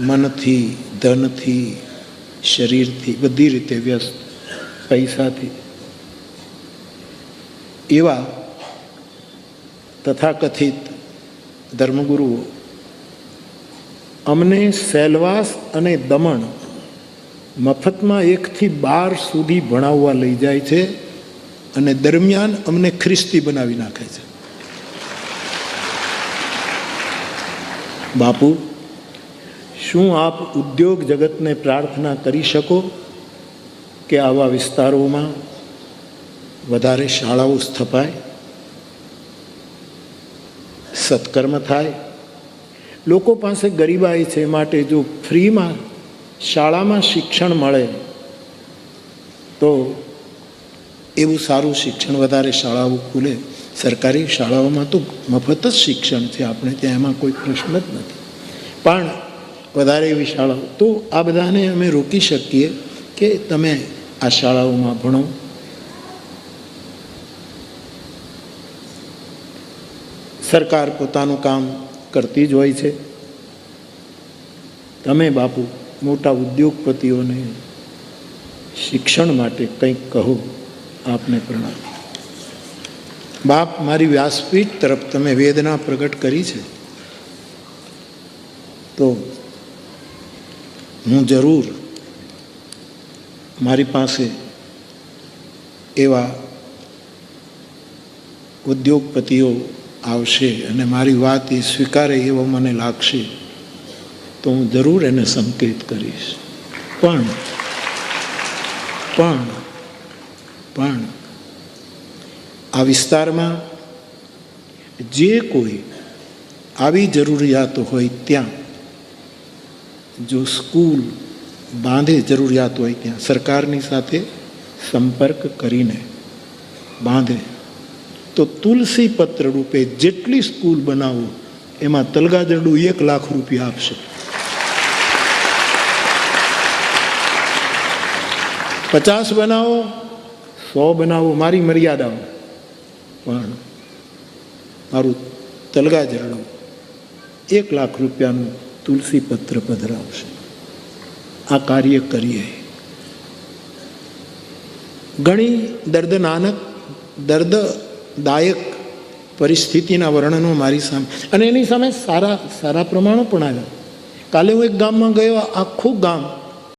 મનથી, ધનથી, શરીરથી બધી રીતે વ્યસ્ત પૈસાથી. એવા તથાકથિત ધર્મગુરુઓ અમને સેલવાસ અને દમણ મફતમાં એકથી બાર સુધી ભણાવવા લઈ જાય છે અને દરમિયાન અમને ખ્રિસ્તી બનાવી નાખે છે. બાપુ શું આપ ઉદ્યોગ જગતને પ્રાર્થના કરી શકો કે આવા વિસ્તારોમાં વધારે શાળાઓ સ્થપાય, સત્કર્મ થાય? લોકો પાસે ગરીબાઈ છે માટે જો ફ્રીમાં શાળામાં શિક્ષણ મળે, તો એવું સારું શિક્ષણ વધારે શાળાઓ ખુલે. સરકારી શાળાઓમાં તો મફત જ શિક્ષણ છે, આપણે ત્યાં એમાં કોઈ પ્રશ્ન જ નથી. પણ વધારે એવી શાળાઓ. તો આ બધાને અમે રોકી શકીએ કે તમે આ શાળાઓમાં ભણો. સરકાર પોતાનું કામ કરતી જ હોય છે. તમે બાપુ મોટા ઉદ્યોગપતિઓને શિક્ષણ માટે કંઈક કહો, આપને પ્રણામ. બાપ, મારી વ્યાસપીઠ તરફ તમે વેદના પ્રગટ કરી છે. તો હું જરૂર મારી પાસે એવા ઉદ્યોગપતિઓ આવશે અને મારી વાત એ સ્વીકારે એવો મને લાગશે, તો હું જરૂર એને સંકેત કરીશ. પણ પણ પણ, આ વિસ્તારમાં જે કોઈ આવી જરૂરિયાતો હોય ત્યાં જો સ્કૂલ બાંધે જરૂરિયાત હોય ત્યાં, સરકારની સાથે સંપર્ક કરીને બાંધે, તો તુલસી પત્ર રૂપે જેટલી સ્કૂલ બનાવો, એમાં તલગાદરડું એક લાખ રૂપિયા આપશે. પચાસ બનાવો, સો બનાવો, મારી મર્યાદાઓ. પણ મારું તલગાજરડું એક લાખ રૂપિયાનું તુલસી પત્ર પધરાવશે. આ કાર્ય કરીએ. ઘણી દર્દનાનક દર્દદાયક પરિસ્થિતિના વર્ણનો મારી સામે. અને એની સામે સારા સારા પ્રમાણો પણ આવ્યા. કાલે હું એક ગામમાં ગયો, આખું ગામ